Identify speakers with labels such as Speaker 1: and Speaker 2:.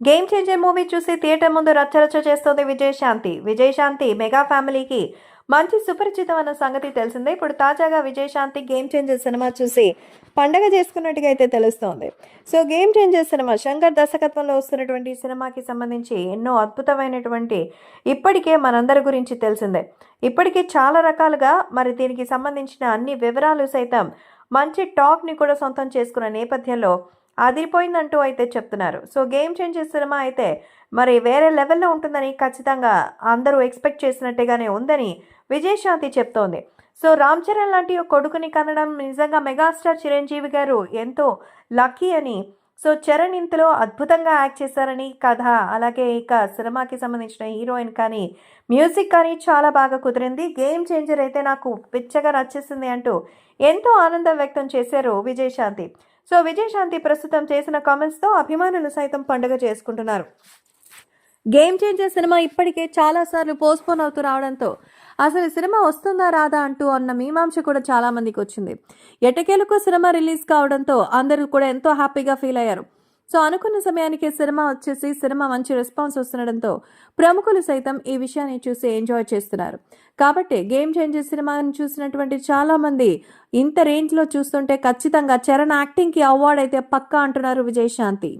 Speaker 1: Game changer movie చూసి theatre ముందు రచ్చరచ్చ చేస్తోంది విజయశాంతి విజయశాంతి మెగా ఫ్యామిలీకి మంచి సుపరిచితం అన్న సంగతి తెలిసిందే. ఇప్పుడు తాజాగా విజయశాంతి గేమ్ చేంజర్ సినిమా చూసి పండగ చేసుకున్నట్టుగా అయితే తెలుస్తోంది. సో గేమ్ చేంజర్ సినిమా శంకర్ దర్శకత్వంలో వస్తున్నటువంటి సినిమాకి సంబంధించి ఎన్నో అద్భుతమైనటువంటి ఇప్పటికే మనందరి గురించి తెలిసిందే. ఇప్పటికే చాలా రకాలుగా మరి దీనికి సంబంధించిన అన్ని వివరాలు సైతం మంచి టాక్ని కూడా సొంతం చేసుకున్న నేపథ్యంలో అదిరిపోయిందంటూ అయితే చెప్తున్నారు. సో గేమ్ చేంజర్ సినిమా అయితే మరి వేరే లెవెల్లో ఉంటుందని ఖచ్చితంగా అందరూ ఎక్స్పెక్ట్ చేసినట్టుగానే ఉందని విజయశాంతి చెప్తోంది. సో రామ్ చరణ్ లాంటి ఒక కొడుకుని కనడం నిజంగా మెగాస్టార్ చిరంజీవి గారు ఎంతో లక్కీ అని సో చరణ్ ఇంతలో అద్భుతంగా యాక్ట్ చేశారని కథ అలాగే ఇక సినిమాకి సంబంధించిన హీరోయిన్ కానీ మ్యూజిక్ కానీ చాలా బాగా కుదిరింది. గేమ్ చేంజర్ అయితే నాకు పిచ్చగా నచ్చేసింది అంటూ ఎంతో ఆనందం వ్యక్తం చేశారు విజయశాంతి సో విజయశాంతి ప్రస్తుతం చేసిన కామెంట్స్తో అభిమానులు సైతం పండుగ చేసుకుంటున్నారు. గేమ్ చేంజర్ సినిమా ఇప్పటికే చాలాసార్లు పోస్ట్పోన్ అవుతూ రావడంతో అసలు సినిమా వస్తుందా రాదా అంటూ అన్న మీమాంస కూడా చాలామందికి వచ్చింది. ఎటకేలకు సినిమా రిలీజ్ కావడంతో అందరూ కూడా ఎంతో హ్యాపీగా ఫీల్ అయ్యారు. సో అనుకున్న సమయానికి సినిమా వచ్చేసి సినిమా మంచి రెస్పాన్స్ వస్తుండడంతో ప్రముఖులు సైతం ఈ విషయాన్ని చూసి ఎంజాయ్ చేస్తున్నారు. కాబట్టి గేమ్ చేంజర్ సినిమాని చూసినటువంటి చాలామంది ఇంత రేంజ్లో చూస్తుంటే ఖచ్చితంగా చరణ్ యాక్టింగ్కి అవార్డ్ అయితే పక్కా అంటున్నారు విజయశాంతి.